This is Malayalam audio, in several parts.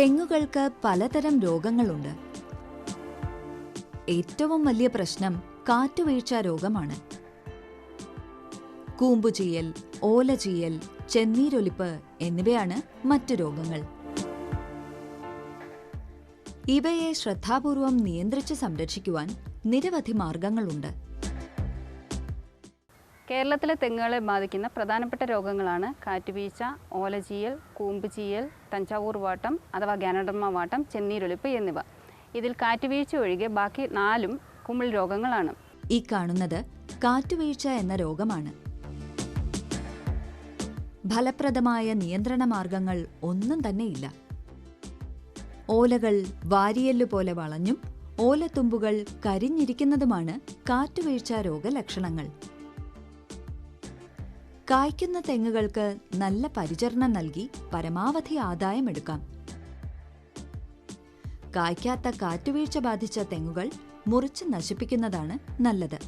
തെങ്ങുകൾക്ക് പലതരം രോഗങ്ങളുണ്ട്. ഏറ്റവും വലിയ പ്രശ്നം കാറ്റുവീഴ്ച രോഗമാണ്. കൂമ്പുചീയൽ ഓലചീയൽ ചെന്നീരൊലിപ്പ് എന്നിവയാണ് മറ്റു രോഗങ്ങൾ. ഇവയെ ശ്രദ്ധാപൂർവം നിയന്ത്രിച്ച് സംരക്ഷിക്കുവാൻ നിരവധി മാർഗങ്ങളുണ്ട്. കേരളത്തിലെ തെങ്ങുകളെ ബാധിക്കുന്ന പ്രധാനപ്പെട്ട രോഗങ്ങളാണ് കാറ്റുവീഴ്ച ഓലചീയൽ കൂമ്പുചീയൽ തഞ്ചാവൂർ വാട്ടം അഥവാ ഗാനഡർമ വാട്ടം ചെന്നീരൊലിപ്പ് എന്നിവ. ഇതിൽ കാറ്റുവീഴ്ച ഒഴികെ ബാക്കി നാലും കുമിൾ രോഗങ്ങളാണ്. ഈ കാണുന്നത് കാറ്റുവീഴ്ച എന്ന രോഗമാണ്. ഫലപ്രദമായ നിയന്ത്രണ മാർഗങ്ങൾ ഒന്നും തന്നെയില്ല ഓലകൾ വാരിയല്ലു പോലെ വളഞ്ഞും ഓലത്തുമ്പുകൾ കരിഞ്ഞിരിക്കുന്നതുമാണ് കാറ്റുവീഴ്ച രോഗലക്ഷണങ്ങൾ. കായ്ക്കുന്ന തെങ്ങുകൾക്ക് നല്ല പരിചരണം നൽകി പരമാവധി ആദായമെടുക്കാം കായ്ക്കാത്ത കാറ്റുവീഴ്ച ബാധിച്ച തെങ്ങുകൾ മുറിച്ച് നശിപ്പിക്കുന്നതാണ് നല്ലത്.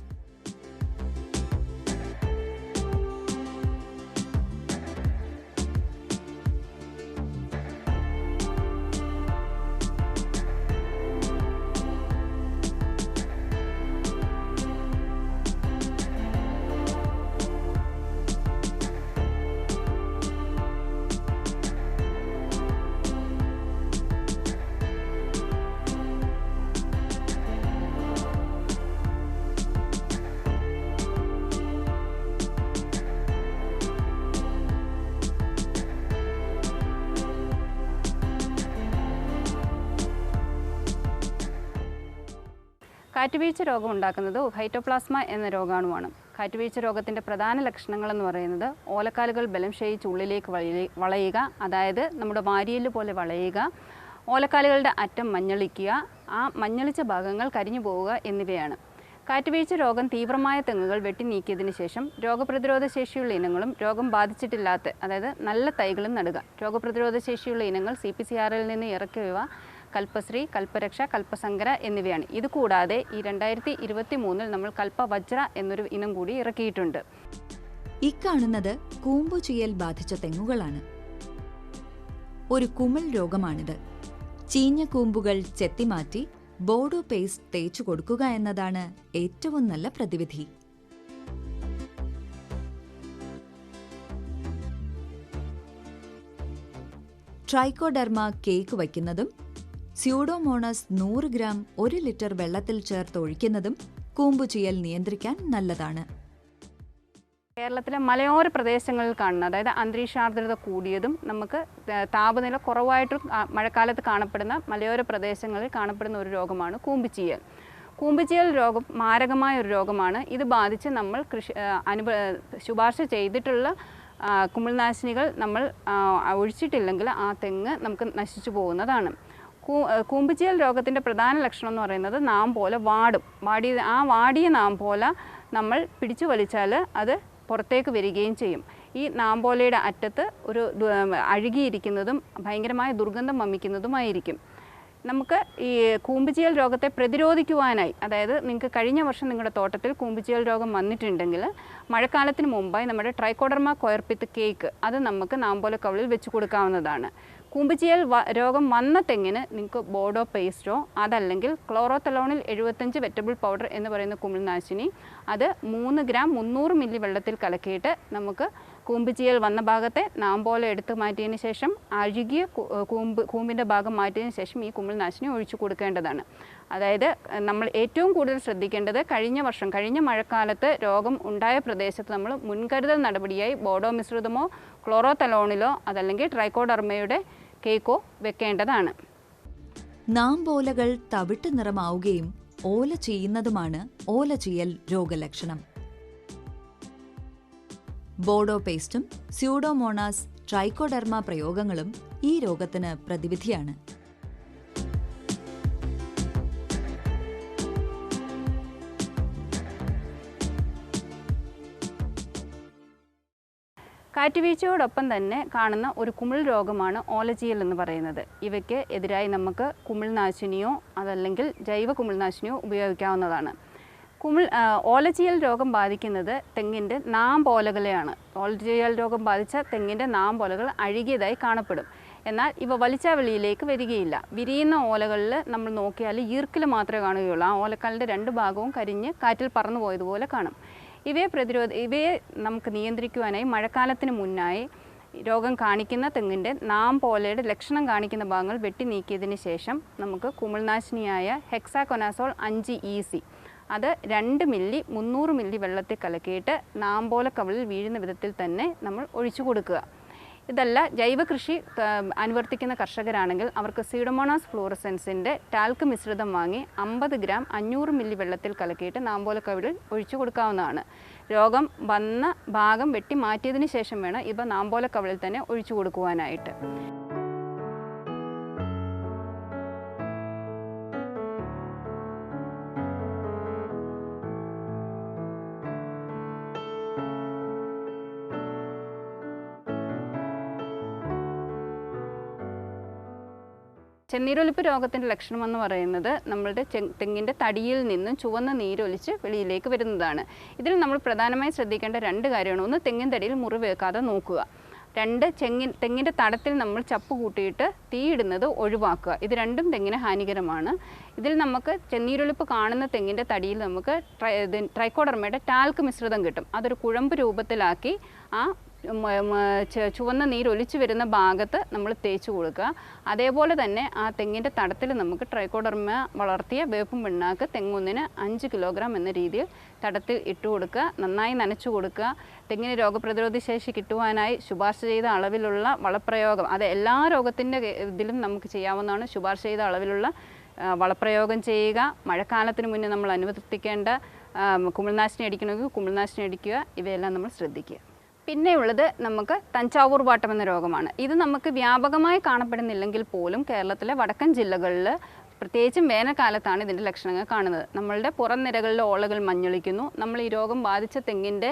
കാറ്റുവീഴ്ച രോഗം ഉണ്ടാക്കുന്നത് ഹൈറ്റോപ്ലാസ്മ എന്ന രോഗാണുവാണ്. കാറ്റുവീഴ്ച രോഗത്തിന്റെ പ്രധാന ലക്ഷണങ്ങൾ എന്ന് പറയുന്നത് ഓലക്കാലുകൾ ബലം ക്ഷയിച്ച് ഉള്ളിലേക്ക് വളയുക അതായത് നമ്മുടെ വാരിയൽ പോലെ വളയുക ഓലക്കാലുകളുടെ അറ്റം മഞ്ഞളിക്കുക ആ മഞ്ഞളിച്ച ഭാഗങ്ങൾ കരിഞ്ഞു പോവുക എന്നിവയാണ്. കാറ്റുവീഴ്ച രോഗം തീവ്രമായ തെങ്ങുകൾ വെട്ടി നീക്കിയതിന് ശേഷം രോഗപ്രതിരോധ ശേഷിയുള്ള ഇനങ്ങളും രോഗം ബാധിച്ചിട്ടില്ലാത്ത അതായത് നല്ല തൈകളും നടുക. രോഗപ്രതിരോധ ശേഷിയുള്ള ഇനങ്ങൾ സി പി സി ആറിൽ നിന്ന് ഇറക്കിയവ കൽപ്പശ്രീ കൽപ്പരക്ഷ കൽപ്പസങ്കര എന്നിവയാണ്. ഇത് കൂടാതെ ഈ രണ്ടായിരത്തി ഇരുപത്തി മൂന്നിൽ നമ്മൾ കൽപ്പവജ്ര എന്നൊരു ഇനം കൂടി ഇറക്കിയിട്ടുണ്ട്. ഇക്കാണുന്നത് കൂമ്പുചീയൽ ബാധിച്ച തെങ്ങുകളാണ്. ഒരു കുമിൾ രോഗമാണിത്. ചീഞ്ഞ കൂമ്പുകൾ ചെത്തിമാറ്റി ബോഡോ പേസ്റ്റ് തേച്ചു കൊടുക്കുക എന്നതാണ് ഏറ്റവും നല്ല പ്രതിവിധി. ട്രൈക്കോഡർമ കേക്ക് വയ്ക്കുന്നതും സ്യൂഡോമോണസ് നൂറ് ഗ്രാം ഒരു ലിറ്റർ വെള്ളത്തിൽ ചേർത്ത് ഒഴിക്കുന്നതും കൂമ്പുചീയൽ നിയന്ത്രിക്കാൻ നല്ലതാണ്. കേരളത്തിലെ മലയോര പ്രദേശങ്ങളിൽ കാണുന്ന അതായത് അന്തരീക്ഷാർദ്രത കൂടിയതും നമുക്ക് താപനില കുറവായിട്ട് മഴക്കാലത്ത് കാണപ്പെടുന്ന മലയോര പ്രദേശങ്ങളിൽ കാണപ്പെടുന്ന ഒരു രോഗമാണ് കൂമ്പിച്ചീയൽ കൂമ്പിച്ചീയൽ രോഗം മാരകമായ ഒരു രോഗമാണ്. ഇത് ബാധിച്ച് നമ്മൾ കൃഷി അനുഭ ശുപാർശ ചെയ്തിട്ടുള്ള കുമിൾനാശിനികൾ നമ്മൾ ഒഴിച്ചിട്ടില്ലെങ്കിൽ ആ തെങ്ങ് നമുക്ക് നശിച്ചു പോകുന്നതാണ്. കൂമ്പിച്ചിയൽ രോഗത്തിന്റെ പ്രധാന ലക്ഷണം എന്ന് പറയുന്നത് നാം പോലെ വാടും. വാടി ആ വാടിയ നാം പോലെ നമ്മൾ പിടിച്ചു വലിച്ചാൽ അത് പുറത്തേക്ക് വരികയും ചെയ്യും. ഈ നാമ്പോലയുടെ അറ്റത്ത് ഒരു അഴുകിയിരിക്കുന്നതും ഭയങ്കരമായ ദുർഗന്ധം വമിക്കുന്നതുമായിരിക്കും. നമുക്ക് ഈ കൂമ്പിച്ചിയൽ രോഗത്തെ പ്രതിരോധിക്കുവാനായി അതായത് നിങ്ങൾക്ക് കഴിഞ്ഞ വർഷം നിങ്ങളുടെ തോട്ടത്തിൽ കൂമ്പിച്ചിയൽ രോഗം വന്നിട്ടുണ്ടെങ്കിൽ മഴക്കാലത്തിന് മുമ്പായി നമ്മുടെ ട്രൈക്കോഡർമ കൊയർപ്പിത്ത് കേക്ക് അത് നമുക്ക് നാമ്പോല കവിളിൽ വെച്ച് കൊടുക്കാവുന്നതാണ്. കൂമ്പിച്ചിയൽ രോഗം വന്ന തെങ്ങിന് നിങ്ങൾക്ക് ബോഡോ പേസ്റ്റോ അതല്ലെങ്കിൽ ക്ലോറോത്തലോണിൽ എഴുപത്തഞ്ച് വെറ്റബിൾ പൗഡർ എന്ന് പറയുന്ന കുമിൾനാശിനി അത് മൂന്ന് ഗ്രാം മുന്നൂറ് മില്ലി വെള്ളത്തിൽ കലക്കിയിട്ട് നമുക്ക് കൂമ്പിച്ചിയൽ വന്ന ഭാഗത്തെ നാം പോലെ എടുത്തു മാറ്റിയതിന് ശേഷം അഴുകിയ കൂമ്പ് കൂമ്പിന്റെ ഭാഗം മാറ്റിയതിന് ശേഷം ഈ കുമിൾനാശിനി ഒഴിച്ചു കൊടുക്കേണ്ടതാണ്. അതായത് നമ്മൾ ഏറ്റവും കൂടുതൽ ശ്രദ്ധിക്കേണ്ടത് കഴിഞ്ഞ വർഷം കഴിഞ്ഞ മഴക്കാലത്ത് രോഗം ഉണ്ടായ പ്രദേശത്ത് നമ്മൾ മുൻകരുതൽ നടപടിയായി ബോഡോ മിശ്രിതമോ ക്ലോറോത്തലോണിലോ അതല്ലെങ്കിൽ ട്രൈക്കോഡർമയുടെ കേക്കോ വെക്കേണ്ടതാണ്. നാമ്പോലകൾ തവിട്ട് നിറമാവുകയും ഓല ചെയ്യുന്നതുമാണ് ഓല ചെയ്യൽ രോഗലക്ഷണം. ബോഡോ പേസ്റ്റും സ്യൂഡോമോണാസ് ട്രൈക്കോഡർമ പ്രയോഗങ്ങളും ഈ രോഗത്തിന് പ്രതിവിധിയാണ്. കാറ്റുവീഴ്ചയോടൊപ്പം തന്നെ കാണുന്ന ഒരു കുമിൾ രോഗമാണ് ഓലജിയൽ എന്ന് പറയുന്നത്. ഇവയ്ക്ക് എതിരായി നമുക്ക് കുമിൾനാശിനിയോ അതല്ലെങ്കിൽ ജൈവ കുമിൾനാശിനിയോ ഉപയോഗിക്കാവുന്നതാണ്. കുമിൾ ഓലജിയൽ രോഗം ബാധിക്കുന്നത് തെങ്ങിന്റെ നാമ്പോലകളെയാണ്. ഓലജിയൽ രോഗം ബാധിച്ച തെങ്ങിന്റെ നാമ്പോലകൾ അഴുകിയതായി കാണപ്പെടും. എന്നാൽ ഇവ വലിച്ച വെളിയിലേക്ക് വരികയില്ല. വിരിയുന്ന ഓലകളിൽ നമ്മൾ നോക്കിയാൽ ഈർക്കിൽ മാത്രമേ കാണുകയുള്ളൂ. ആ ഓലക്കാലിന്റെ രണ്ട് ഭാഗവും കരിഞ്ഞ് കാറ്റിൽ പറന്നു പോയതുപോലെ കാണും. ഇവയെ പ്രതിരോധ ഇവയെ നമുക്ക് നിയന്ത്രിക്കുവാനായി മഴക്കാലത്തിന് മുന്നായി രോഗം കാണിക്കുന്ന തെങ്ങിന്റെ നാം പോലെയുടെ ലക്ഷണം കാണിക്കുന്ന ഭാഗങ്ങൾ വെട്ടി നീക്കിയതിന് ശേഷം നമുക്ക് കുമിൾനാശിനിയായ ഹെക്സാകൊനാസോൾ അഞ്ച് ഇ സി അത് രണ്ട് മില്ലി മുന്നൂറ് മില്ലി വെള്ളത്തിൽ കലക്കിയിട്ട് പോലെ കവിളിൽ വീഴുന്ന വിധത്തിൽ തന്നെ നമ്മൾ ഒഴിച്ചു കൊടുക്കുക. ഇതല്ല ജൈവ കൃഷി അനുവർത്തിക്കുന്ന കർഷകരാണെങ്കിൽ അവർക്ക് സീഡോമോണാസ് ഫ്ലൂറസെൻസിന്റെ ടാൽക്ക് മിശ്രിതം വാങ്ങി അമ്പത് ഗ്രാം അഞ്ഞൂറ് മില്ലി വെള്ളത്തിൽ കലക്കിയിട്ട് നാമ്പോല കവിളിൽ ഒഴിച്ചു കൊടുക്കാവുന്നതാണ്. രോഗം വന്ന ഭാഗം വെട്ടി മാറ്റിയതിന് ശേഷം വേണം ഇവ നാമ്പോല കവിളിൽ തന്നെ ഒഴിച്ചു കൊടുക്കുവാനായിട്ട്. ചെന്നീരൊലിപ്പ് രോഗത്തിന്റെ ലക്ഷണമെന്ന് പറയുന്നത് നമ്മളുടെ തെങ്ങിന്റെ തടിയിൽ നിന്നും ചുവന്ന നീരൊലിച്ച് വെളിയിലേക്ക് വരുന്നതാണ്. ഇതിൽ നമ്മൾ പ്രധാനമായും ശ്രദ്ധിക്കേണ്ട രണ്ട് കാര്യമാണ്. ഒന്ന് തെങ്ങിൻ തടിയിൽ മുറിവേക്കാതെ നോക്കുക. രണ്ട് ചെങ്ങിൻ തെങ്ങിന്റെ തടത്തിൽ നമ്മൾ ചപ്പ് കൂട്ടിയിട്ട് തീയിടുന്നത് ഒഴിവാക്കുക. ഇത് രണ്ടും തെങ്ങിന് ഹാനികരമാണ്. ഇതിൽ നമുക്ക് ചെന്നീരൊലിപ്പ് കാണുന്ന തെങ്ങിന്റെ തടിയിൽ നമുക്ക് ട്രൈ ട്രൈക്കോഡർമയുടെ ടാൽക്ക് മിശ്രിതം കിട്ടും. അതൊരു കുഴമ്പ് രൂപത്തിലാക്കി ആ ചുവന്ന നീര് ഒലിച്ചു വരുന്ന ഭാഗത്ത് നമ്മൾ തേച്ച് കൊടുക്കുക. അതേപോലെ തന്നെ ആ തെങ്ങിന്റെ തടത്തിൽ നമുക്ക് ട്രൈക്കോഡർമ വളർത്തിയ വേപ്പും പിണ്ണാക്ക് തെങ്ങൊന്നിന് അഞ്ച് കിലോഗ്രാം എന്ന രീതിയിൽ തടത്തിൽ ഇട്ട് കൊടുക്കുക. നന്നായി നനച്ചു കൊടുക്കുക. തെങ്ങിന് രോഗപ്രതിരോധ ശേഷി കിട്ടുവാനായി ശുപാർശ ചെയ്ത അളവിലുള്ള വളപ്രയോഗം അത് എല്ലാ രോഗത്തിന്റെ ഇതിലും നമുക്ക് ചെയ്യാവുന്നതാണ്. ശുപാർശ ചെയ്ത അളവിലുള്ള വളപ്രയോഗം ചെയ്യുക. മഴക്കാലത്തിന് മുന്നേ നമ്മൾ അനുവർത്തിക്കേണ്ട കുമിൾനാശിനി അടിക്കണമെങ്കിൽ കുമിൾനാശിനി അടിക്കുക. ഇവയെല്ലാം നമ്മൾ ശ്രദ്ധിക്കുക. പിന്നെയുള്ളത് നമുക്ക് തഞ്ചാവൂർ വാട്ടം എന്ന രോഗമാണ്. ഇത് നമുക്ക് വ്യാപകമായി കാണപ്പെടുന്നില്ലെങ്കിൽ പോലും കേരളത്തിലെ വടക്കൻ ജില്ലകളിൽ പ്രത്യേകിച്ചും വേനൽക്കാലത്താണ് ഇതിന്റെ ലക്ഷണങ്ങൾ കാണുന്നത്. നമ്മളുടെ പുറം നിരകളിലെ ഓളകൾ മഞ്ഞളിക്കുന്നു. നമ്മൾ ഈ രോഗം ബാധിച്ച തെങ്ങിന്റെ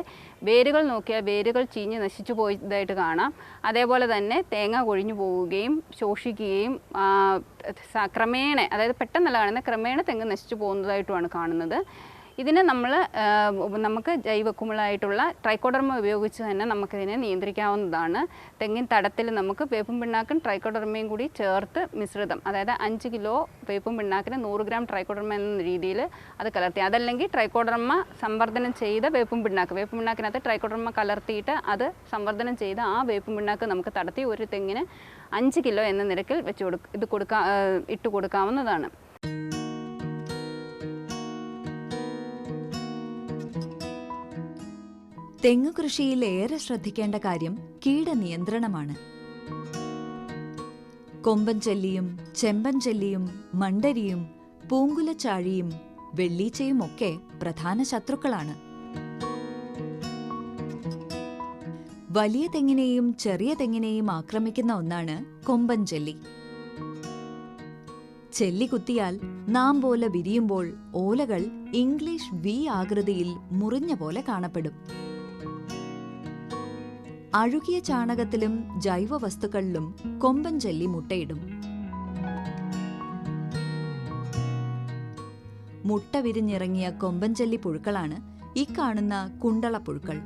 വേരുകൾ നോക്കിയാൽ വേരുകൾ ചീഞ്ഞ് നശിച്ചു പോയതായിട്ട് കാണാം. അതേപോലെ തന്നെ തേങ്ങ കൊഴിഞ്ഞു പോവുകയും ശോഷിക്കുകയും ക്രമേണ അതായത് പെട്ടെന്നല്ല കാണുന്ന ക്രമേണ തെങ്ങ് നശിച്ചു പോകുന്നതായിട്ടുമാണ് കാണുന്നത്. ഇതിന് നമ്മൾ നമുക്ക് ജൈവ കുമിളായിട്ടുള്ള ട്രൈക്കോഡർമ ഉപയോഗിച്ച് തന്നെ നമുക്കിതിനെ നിയന്ത്രിക്കാവുന്നതാണ്. തെങ്ങിൻ തടത്തിൽ നമുക്ക് വേപ്പും പിണ്ണാക്കും ട്രൈക്കോഡർമയും കൂടി ചേർത്ത് മിശ്രിതം അതായത് അഞ്ച് കിലോ വേപ്പും പിണ്ണാക്കിന് നൂറ് ഗ്രാം ട്രൈക്കോഡർമ എന്ന രീതിയിൽ അത് കലർത്തി അതല്ലെങ്കിൽ ട്രൈക്കോഡർമ സംവർദ്ധനം ചെയ്ത വേപ്പും പിണ്ണാക്ക് വേപ്പും പിണ്ണാക്കിനകത്ത് ട്രൈക്കോഡർമ കലർത്തിയിട്ട് അത് സംവർദ്ധനം ചെയ്ത് ആ വേപ്പും പിണ്ണാക്ക് നമുക്ക് തടത്തി ഒരു തെങ്ങിന് അഞ്ച് കിലോ എന്ന നിരക്കിൽ വെച്ച് കൊടുക്ക ഇത് കൊടുക്കാ ഇട്ട് കൊടുക്കാവുന്നതാണ്. തെങ്ങു കൃഷിയിൽ ഏറെ ശ്രദ്ധിക്കേണ്ട കാര്യം കീടനിയന്ത്രണമാണ്. കൊമ്പൻ ചെല്ലിയും മണ്ടരിയും പൂങ്കുലച്ചാഴിയും വെള്ളീച്ചയും ഒക്കെ പ്രധാന ശത്രുക്കളാണ്. വലിയ തെങ്ങിനെയും ചെറിയ തെങ്ങിനെയും ആക്രമിക്കുന്ന ഒന്നാണ് കൊമ്പൻ ചെല്ലി. ചെല്ലി കുത്തിയാൽ നാം പോലെ വിരിയുമ്പോൾ ഓലകൾ ഇംഗ്ലീഷ് വി ആകൃതിയിൽ മുറിഞ്ഞ പോലെ കാണപ്പെടും. അഴുകിയ ചാണകത്തിലും ജൈവവസ്തുക്കളിലും കൊമ്പൻ ചെല്ലി മുട്ടയിടും. മുട്ട വിരിഞ്ഞിറങ്ങിയ കൊമ്പൻ ചെല്ലി പുഴുക്കളാണ് ഈ കാണുന്ന കുണ്ടള പുഴുക്കൾ.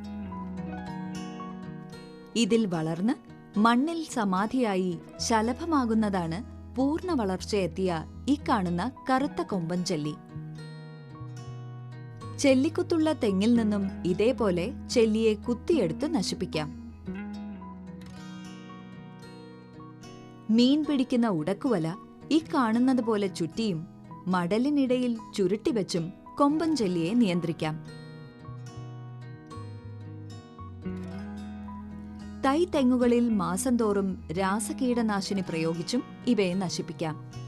ഇതിൽ വളർന്ന് മണ്ണിൽ സമാധിയായി ശലഭമാകുന്നതാണ് പൂർണ വളർച്ചയെത്തിയ ഈ കാണുന്ന കറുത്ത കൊമ്പൻ ചെല്ലി ചെല്ലിക്കുത്തുള്ള തെങ്ങിൽ നിന്നും ഇതേപോലെ ചെല്ലിയെ കുത്തിയെടുത്ത് നശിപ്പിക്കാം. മീൻ പിടിക്കുന്ന ഉടക്കുവല ഈ കാണുന്നത് പോലെ ചുറ്റിയും മടലിനിടയിൽ ചുരുട്ടിവെച്ചും കൊമ്പൻ ചെല്ലിയെ നിയന്ത്രിക്കാം. തൈ തെങ്ങുകളിൽ മാസം തോറും രാസകീടനാശിനി പ്രയോഗിച്ചും ഇവയെ നശിപ്പിക്കാം.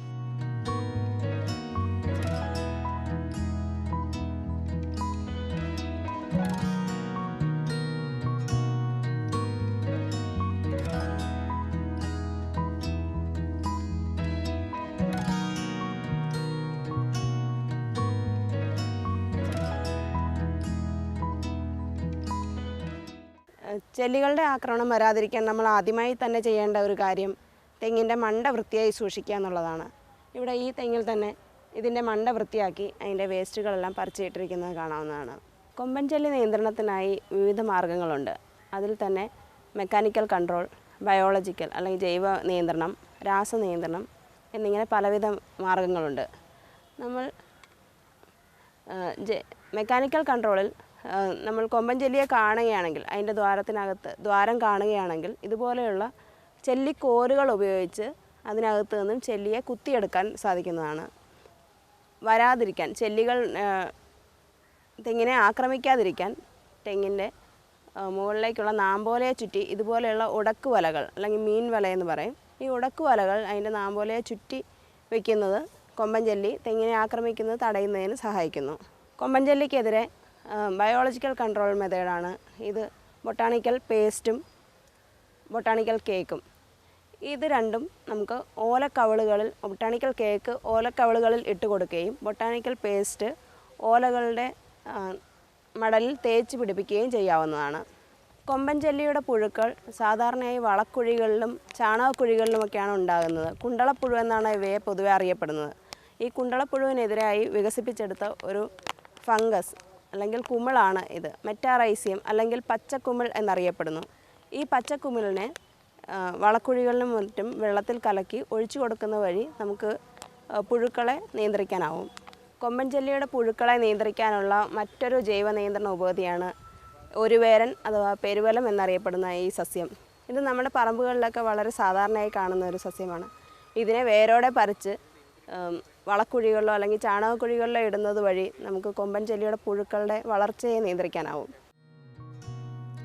ചെല്ലികളുടെ ആക്രമണം വരാതിരിക്കാൻ നമ്മൾ ആദ്യമായി തന്നെ ചെയ്യേണ്ട ഒരു കാര്യം തെങ്ങിന്റെ മണ്ട വൃത്തിയായി സൂക്ഷിക്കുക എന്നുള്ളതാണ്. ഇവിടെ ഈ തെങ്ങിൽ തന്നെ ഇതിന്റെ മണ്ട വൃത്തിയാക്കി അതിന്റെ വേസ്റ്റുകളെല്ലാം പറിച്ചിട്ടിരിക്കുന്നത് കാണാവുന്നതാണ്. കൊമ്പൻ ചെല്ലി നിയന്ത്രണത്തിനായി വിവിധ മാർഗങ്ങളുണ്ട്. അതിൽ തന്നെ മെക്കാനിക്കൽ കൺട്രോൾ ബയോളജിക്കൽ അല്ലെങ്കിൽ ജൈവ നിയന്ത്രണം രാസ നിയന്ത്രണം എന്നിങ്ങനെ പലവിധ മാർഗങ്ങളുണ്ട്. നമ്മൾ മെക്കാനിക്കൽ കൺട്രോളിൽ നമ്മൾ കൊമ്പൻ ചെല്ലിയെ കാണുകയാണെങ്കിൽ അതിന്റെ ദ്വാരത്തിനകത്ത് ദ്വാരം കാണുകയാണെങ്കിൽ ഇതുപോലെയുള്ള ചെല്ലിക്കോരുകൾ ഉപയോഗിച്ച് അതിനകത്ത് നിന്നും ചെല്ലിയെ കുത്തിയെടുക്കാൻ സാധിക്കുന്നതാണ്. വരാതിരിക്കാൻ ചെല്ലികൾ തെങ്ങിനെ ആക്രമിക്കാതിരിക്കാൻ തെങ്ങിന്റെ മുകളിലേക്കുള്ള നാമ്പോലയെ ചുറ്റി ഇതുപോലെയുള്ള ഉടക്ക് വലകൾ അല്ലെങ്കിൽ മീൻ വലയെന്ന് പറയും. ഈ ഉടക്ക് വലകൾ അതിന്റെ നാമ്പോലയെ ചുറ്റി വയ്ക്കുന്നത് കൊമ്പൻ ചെല്ലി തെങ്ങിനെ ആക്രമിക്കുന്നത് തടയുന്നതിന് സഹായിക്കുന്നു. കൊമ്പൻ ചെല്ലിക്കെതിരെ ബയോളജിക്കൽ കൺട്രോൾ മെത്തേഡാണ് ഇത് ബൊട്ടാണിക്കൽ പേസ്റ്റും ബൊട്ടാണിക്കൽ കേക്കും ഇത് രണ്ടും നമുക്ക് ഓലക്കവളുകളിൽ ബൊട്ടാണിക്കൽ കേക്ക് ഓലക്കവളുകളിൽ ഇട്ട് കൊടുക്കുകയും ബൊട്ടാണിക്കൽ പേസ്റ്റ് ഓലകളുടെ മടലിൽ തേച്ച് പിടിപ്പിക്കുകയും ചെയ്യാവുന്നതാണ്. കൊമ്പൻ ചെല്ലിയുടെ പുഴുക്കൾ സാധാരണയായി വളക്കുഴികളിലും ചാണകക്കുഴികളിലുമൊക്കെയാണ് ഉണ്ടാകുന്നത്. കുണ്ടളപ്പുഴു എന്നാണ് ഇവയെ പൊതുവെ അറിയപ്പെടുന്നത്. ഈ കുണ്ടളപ്പുഴുവിനെതിരായി വികസിപ്പിച്ചെടുത്ത ഒരു ഫംഗസ് അല്ലെങ്കിൽ കുമിളാണ് ഇത്. മെറ്റാറൈസിയം അല്ലെങ്കിൽ പച്ചക്കുമിൾ എന്നറിയപ്പെടുന്നു. ഈ പച്ചക്കുമിളിനെ വളക്കുഴികളിലും മറ്റും വെള്ളത്തിൽ കലക്കി ഒഴിച്ചു കൊടുക്കുന്ന വഴി നമുക്ക് പുഴുക്കളെ നിയന്ത്രിക്കാനാവും. കൊമ്പൻ ചെല്ലിയുടെ പുഴുക്കളെ നിയന്ത്രിക്കാനുള്ള മറ്റൊരു ജൈവ നിയന്ത്രണ ഉപാധിയാണ് ഒരുവേരൻ അഥവാ പെരുവലം എന്നറിയപ്പെടുന്ന ഈ സസ്യം. ഇത് നമ്മുടെ പറമ്പുകളിലൊക്കെ വളരെ സാധാരണയായി കാണുന്ന ഒരു സസ്യമാണ്. ഇതിനെ വേരോടെ പറിച്ച് വളക്കുഴികളിലോ അല്ലെങ്കിൽ ചാണകക്കുഴികളിലോ ഇടുന്നത് വഴി നമുക്ക് കൊമ്പൻ ചെല്ലിയുടെ പുഴുക്കളുടെ വളർച്ചയെ നിയന്ത്രിക്കാനാവും.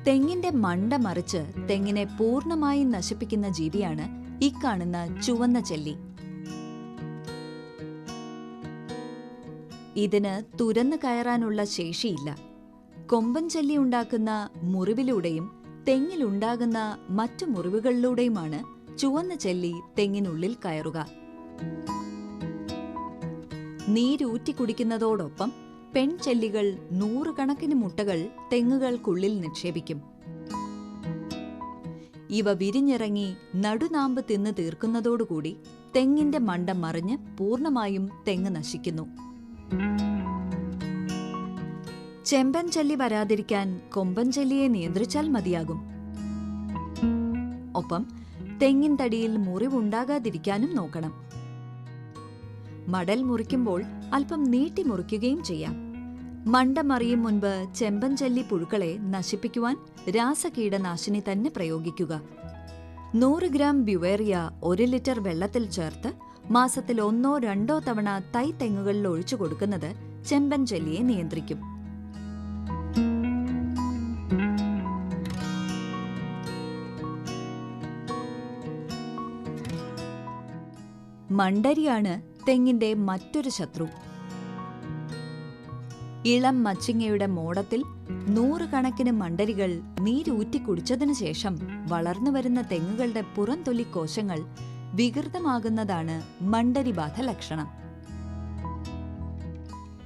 തെങ്ങിന്റെ മണ്ട മറിച്ച് തെങ്ങിനെ പൂർണമായും നശിപ്പിക്കുന്ന ജീവിയാണ് ഈ കാണുന്ന ചുവന്ന ചെല്ലി. ഇതിന് തുരന്നു കയറാനുള്ള ശേഷിയില്ല. കൊമ്പൻ ചെല്ലി ഉണ്ടാക്കുന്ന മുറിവിലൂടെയും തെങ്ങിലുണ്ടാകുന്ന മറ്റു മുറിവുകളിലൂടെയുമാണ് ചുവന്ന ചെല്ലി തെങ്ങിനുള്ളിൽ കയറുക. നീരൂറ്റി കുടിക്കുന്നതോടൊപ്പം പെൺചെല്ലികൾ നൂറുകണക്കിന് മുട്ടകൾ തെങ്ങുകൾക്കുള്ളിൽ നിക്ഷേപിക്കും. ഇവ വിരിഞ്ഞിറങ്ങി നടുനാമ്പ് തിന്ന് തീർക്കുന്നതോടുകൂടി തെങ്ങിന്റെ മണ്ടം മറിഞ്ഞ് പൂർണമായും തെങ്ങ് നശിക്കുന്നു. ചെമ്പൻ ചെല്ലി വരാതിരിക്കാൻ കൊമ്പൻ ചെല്ലിയെ നിയന്ത്രിച്ചാൽ മതിയാകും. ഒപ്പം തെങ്ങിൻ തടിയിൽ മുറിവുണ്ടാകാതിരിക്കാനും നോക്കണം. മടൽ മുറിക്കുമ്പോൾ അല്പം നീട്ടി മുറിക്കുകയും ചെയ്യാം. മണ്ട മറിയും മുൻപ് ചെമ്പൻ ചെല്ലി പുഴുക്കളെ നശിപ്പിക്കുവാൻ രാസകീടനാശിനി തന്നെ പ്രയോഗിക്കുക. നൂറ് ഗ്രാം ബ്യുവേറിയ ഒരു ലിറ്റർ വെള്ളത്തിൽ ചേർത്ത് മാസത്തിൽ ഒന്നോ രണ്ടോ തവണ തൈ തെങ്ങുകളിൽ ഒഴിച്ചു കൊടുക്കുന്നത് ചെമ്പൻ ചെല്ലിയെ നിയന്ത്രിക്കും. മണ്ടരിയാണ് തെങ്ങിന്റെ മറ്റൊരു ശത്രു. ഇളം മച്ചിങ്ങയുടെ മോടത്തിൽ നൂറുകണക്കിന് മണ്ടരികൾ നീരൂറ്റി കുടിച്ചതിനു ശേഷം വളർന്നു വരുന്ന തെങ്ങുകളുടെ പുറംതൊലി കോശങ്ങൾ വികൃതമാകുന്നതാണ് മണ്ടരിബാധ ലക്ഷണം.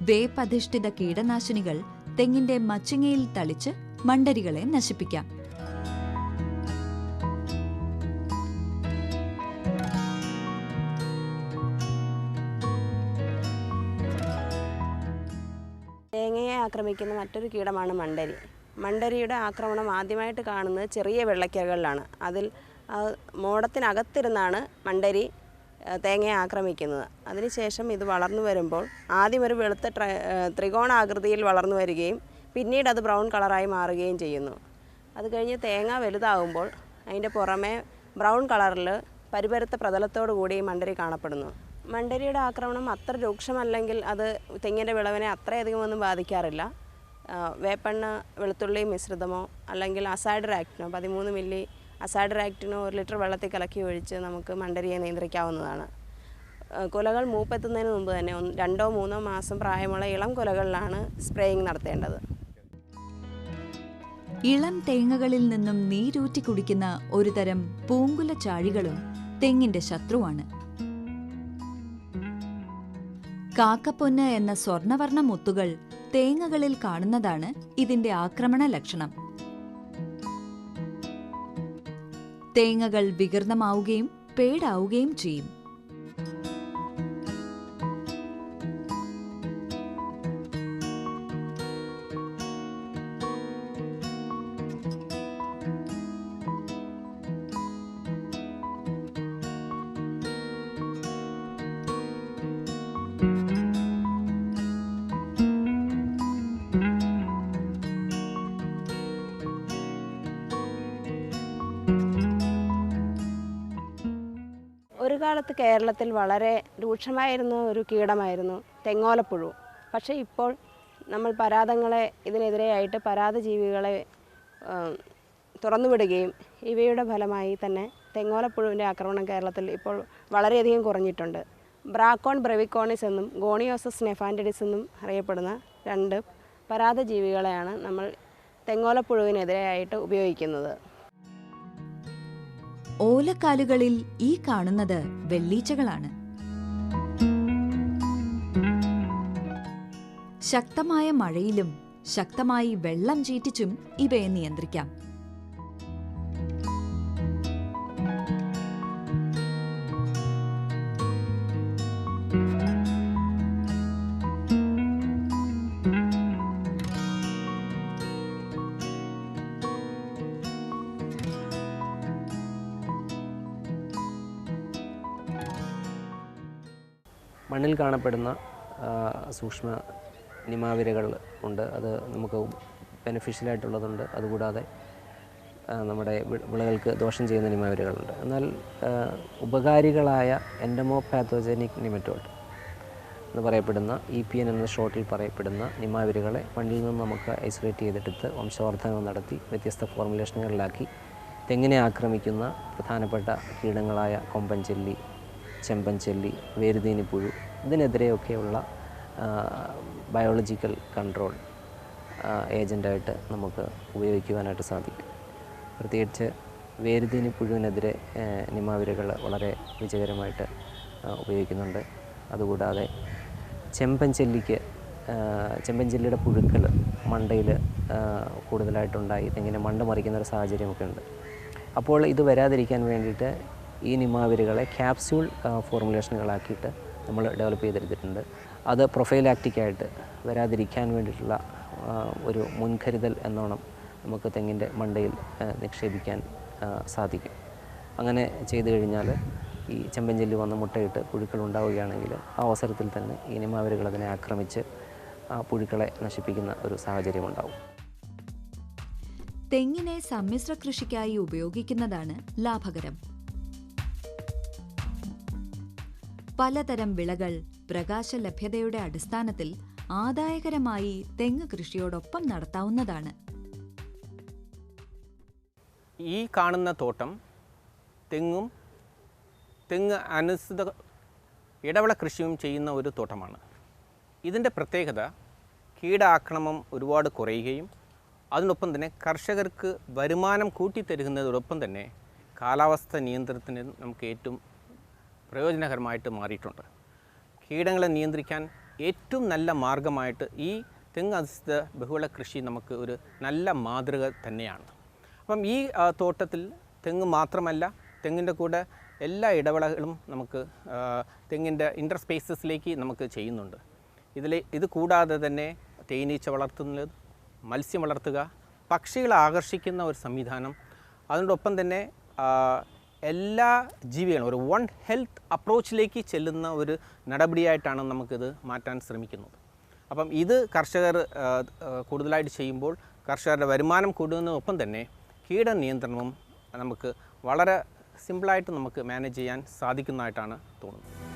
വേപ്പധിഷ്ഠിത കീടനാശിനികൾ തെങ്ങിന്റെ മച്ചിങ്ങയിൽ തളിച്ച് മണ്ടരികളെ നശിപ്പിക്കാം. ആക്രമിക്കുന്ന മറ്റൊരു കീടമാണ് മണ്ടരി. മണ്ടരിയുടെ ആക്രമണം ആദ്യമായിട്ട് കാണുന്നത് ചെറിയ വെള്ളക്കകളിലാണ് അതിൽ മോടത്തിനകത്തിരുന്നാണ് മണ്ടരി തേങ്ങയെ ആക്രമിക്കുന്നത്. അതിനുശേഷം ഇത് വളർന്നു വരുമ്പോൾ ആദ്യം ഒരു വെളുത്ത ത്രികോണാകൃതിയിൽ വളർന്നു വരികയും പിന്നീട് അത് ബ്രൗൺ കളറായി മാറുകയും ചെയ്യുന്നു. അത് കഴിഞ്ഞ് തേങ്ങ വലുതാകുമ്പോൾ അതിന്റെ പുറമെ ബ്രൗൺ കളറിൽ പരിപരുത്ത പ്രതലത്തോടു കൂടി മണ്ടരി കാണപ്പെടുന്നു. മണ്ടരിയുടെ ആക്രമണം അത്ര രൂക്ഷമല്ലെങ്കിൽ അത് തെങ്ങിന്റെ വിളവിനെ അത്രയധികം ഒന്നും ബാധിക്കാറില്ല. വേപ്പണ്ണ വെളുത്തുള്ളി മിശ്രിതമോ അല്ലെങ്കിൽ അസൈഡ് ആക്ടിനോ പതിമൂന്ന് മില്ലി അസൈഡ് ആക്ടിനോ ഒരു ലിറ്റർ വെള്ളത്തിൽ കലക്കി ഒഴിച്ച് നമുക്ക് മണ്ടരിയെ നിയന്ത്രിക്കാവുന്നതാണ്. കുലകൾ മൂപ്പെത്തുന്നതിന് മുമ്പ് തന്നെ രണ്ടോ മൂന്നോ മാസം പ്രായമുള്ള ഇളം കുലകളിലാണ് സ്പ്രേയിങ് നടത്തേണ്ടത്. ഇളം തേങ്ങകളിൽ നിന്നും നീരൂറ്റി കുടിക്കുന്ന ഒരുതരം പൂങ്കുല ചാഴികളും തെങ്ങിന്റെ ശത്രുവാണ്. കാക്കപ്പൊന്ന് എന്ന സ്വർണവർണ മുത്തുകൾ തേങ്ങകളിൽ കാണുന്നതാണ് ഇതിന്റെ ആക്രമണ ലക്ഷണം. തേങ്ങകൾ വികൃതമാവുകയും പേടാവുകയും ചെയ്യും. കാലത്ത് കേരളത്തിൽ വളരെ രൂക്ഷമായിരുന്ന ഒരു കീടമായിരുന്നു തെങ്ങോലപ്പുഴു. പക്ഷേ ഇപ്പോൾ നമ്മൾ പരാതങ്ങളെ ഇതിനെതിരെയായിട്ട് പരാത ജീവികളെ തുറന്നുവിടുകയും ഇവയുടെ ഫലമായി തന്നെ തെങ്ങോലപ്പുഴുവിന്റെ ആക്രമണം കേരളത്തിൽ ഇപ്പോൾ വളരെയധികം കുറഞ്ഞിട്ടുണ്ട്. ബ്രാക്കോൺ ബ്രവിക്കോണിസ് എന്നും ഗോണിയോസസ് നെഫാൻഡിഡിസ് എന്നും അറിയപ്പെടുന്ന രണ്ട് പരാത ജീവികളെയാണ് നമ്മൾ തെങ്ങോലപ്പുഴുവിനെതിരെയായിട്ട് ഉപയോഗിക്കുന്നത്. ഓലക്കാലുകളിൽ ഈ കാണുന്നത് വെള്ളീച്ചകളാണ്. ശക്തമായ മഴയിലും ശക്തമായി വെള്ളം ചീറ്റിച്ചും ഇവയെ നിയന്ത്രിക്കാം. കാണപ്പെടുന്ന സൂക്ഷ്മ നിമാവിരകൾ ഉണ്ട്. അത് നമുക്ക് ബെനിഫിഷ്യലായിട്ടുള്ളതുണ്ട് അതുകൂടാതെ നമ്മുടെ വിളകൾക്ക് ദോഷം ചെയ്യുന്ന നിമാവിരകളുണ്ട്. എന്നാൽ ഉപകാരികളായ എൻഡമോ പാത്തോജനിക് നിമറ്റോഡ് എന്ന് പറയപ്പെടുന്ന ഇ പി എൻ എന്ന ഷോർട്ടിൽ പറയപ്പെടുന്ന നിമാവിരകളെ മണ്ണിൽ നിന്ന് നമുക്ക് ഐസൊലേറ്റ് ചെയ്തെടുത്ത് വംശവർദ്ധനം നടത്തി വ്യത്യസ്ത ഫോർമുലേഷനുകളിലാക്കി തെങ്ങിനെ ആക്രമിക്കുന്ന പ്രധാനപ്പെട്ട കീടങ്ങളായ കൊമ്പൻ ചെല്ലി ചെമ്പൻ ചെല്ലി വേരുതീനിപ്പുഴു ഇതിനെതിരെയൊക്കെയുള്ള ബയോളജിക്കൽ കൺട്രോൾ ഏജന്റായിട്ട് നമുക്ക് ഉപയോഗിക്കുവാനായിട്ട് സാധിക്കും. പ്രത്യേകിച്ച് വേരുതീനി പുഴുവിനെതിരെ നിമാവിരകൾ വളരെ വിജയകരമായിട്ട് ഉപയോഗിക്കുന്നുണ്ട്. അതുകൂടാതെ ചെമ്പൻചെല്ലിക്ക് ചെമ്പൻചെല്ലിയുടെ ചെമ്പൻ ചെല്ലിയുടെ പുഴുക്കൾ മണ്ടയിൽ കൂടുതലായിട്ടുണ്ടായി. തെങ്ങിനെ മണ്ട മറിക്കുന്ന ഒരു സാഹചര്യമൊക്കെ ഉണ്ട് അപ്പോൾ ഇത് വരാതിരിക്കാൻ വേണ്ടിയിട്ട് ഈ നിമാവിരകളെ ക്യാപ്സ്യൂൾ ഫോർമുലേഷനുകളാക്കിയിട്ട് നമ്മൾ ഡെവലപ്പ് ചെയ്തെടുത്തിട്ടുണ്ട്. അത് പ്രൊഫൈലാക്റ്റിക്കായിട്ട് വരാതിരിക്കാൻ വേണ്ടിയിട്ടുള്ള ഒരു മുൻകരുതൽ എന്നോണം നമുക്ക് തെങ്ങിന്റെ മണ്ടയിൽ നിക്ഷേപിക്കാൻ സാധിക്കും. അങ്ങനെ ചെയ്തു കഴിഞ്ഞാൽ ഈ ചെമ്പഞ്ചെല്ലി വന്ന് മുട്ടയിട്ട് പുഴുക്കൾ ഉണ്ടാവുകയാണെങ്കിൽ ആ അവസരത്തിൽ തന്നെ ഈ നിമാവരുകൾ അതിനെ ആക്രമിച്ച് ആ പുഴുക്കളെ നശിപ്പിക്കുന്ന ഒരു സാഹചര്യം സാഹചര്യമുണ്ടാവും തെങ്ങിനെ സമ്മിശ്ര കൃഷിക്കായി ഉപയോഗിക്കുന്നതാണ് ലാഭകരം. പലതരം വിളകൾ പ്രകാശ ലഭ്യതയുടെ അടിസ്ഥാനത്തിൽ ആദായകരമായി തെങ്ങ് കൃഷിയോടൊപ്പം നടത്താവുന്നതാണ്. ഈ കാണുന്ന തോട്ടം തെങ്ങും തെങ്ങ് അനുസൃത ഇടവള കൃഷിയും ചെയ്യുന്ന ഒരു തോട്ടമാണ്. ഇതിന്റെ പ്രത്യേകത കീടാക്രമം ഒരുപാട് കുറയുകയും അതിനൊപ്പം തന്നെ കർഷകർക്ക് വരുമാനം കൂട്ടിത്തരുന്നതോടൊപ്പം തന്നെ കാലാവസ്ഥ നിയന്ത്രണത്തിന് നമുക്ക് ഏറ്റവും പ്രയോജനകരമായിട്ട് മാറിയിട്ടുണ്ട്. കീടങ്ങളെ നിയന്ത്രിക്കാൻ ഏറ്റവും നല്ല മാർഗമായിട്ട് ഈ തെങ്ങ് അധിഷ്ഠിത ബഹുവിള കൃഷി നമുക്ക് ഒരു നല്ല മാതൃക തന്നെയാണ്. അപ്പം ഈ തോട്ടത്തിൽ തെങ്ങ് മാത്രമല്ല തെങ്ങിന്റെ കൂടെ എല്ലാ ഇടവിളകളും നമുക്ക് തെങ്ങിന്റെ ഇന്റർസ്പേസസിലേക്ക് നമുക്ക് ചെയ്യുന്നുണ്ട്. ഇതിൽ ഇത് കൂടാതെ തന്നെ തേനീച്ച വളർത്തുന്നത് മത്സ്യം വളർത്തുക പക്ഷികളെ ആകർഷിക്കുന്ന ഒരു സംവിധാനം അതിനോടൊപ്പം തന്നെ എല്ലാ ജീവികളും ഒരു വൺ ഹെൽത്ത് അപ്രോച്ചിലേക്ക് ചെല്ലുന്ന ഒരു നടപടിയായിട്ടാണ് നമുക്കിത് മാറ്റാൻ ശ്രമിക്കുന്നത്. അപ്പം ഇത് കർഷകർ കൂടുതലായിട്ട് ചെയ്യുമ്പോൾ കർഷകരുടെ വരുമാനം കൂടുന്നതിനൊപ്പം തന്നെ കീട നിയന്ത്രണവും നമുക്ക് വളരെ സിമ്പിളായിട്ട് നമുക്ക് മാനേജ് ചെയ്യാൻ സാധിക്കുന്നതായിട്ടാണ് തോന്നുന്നത്.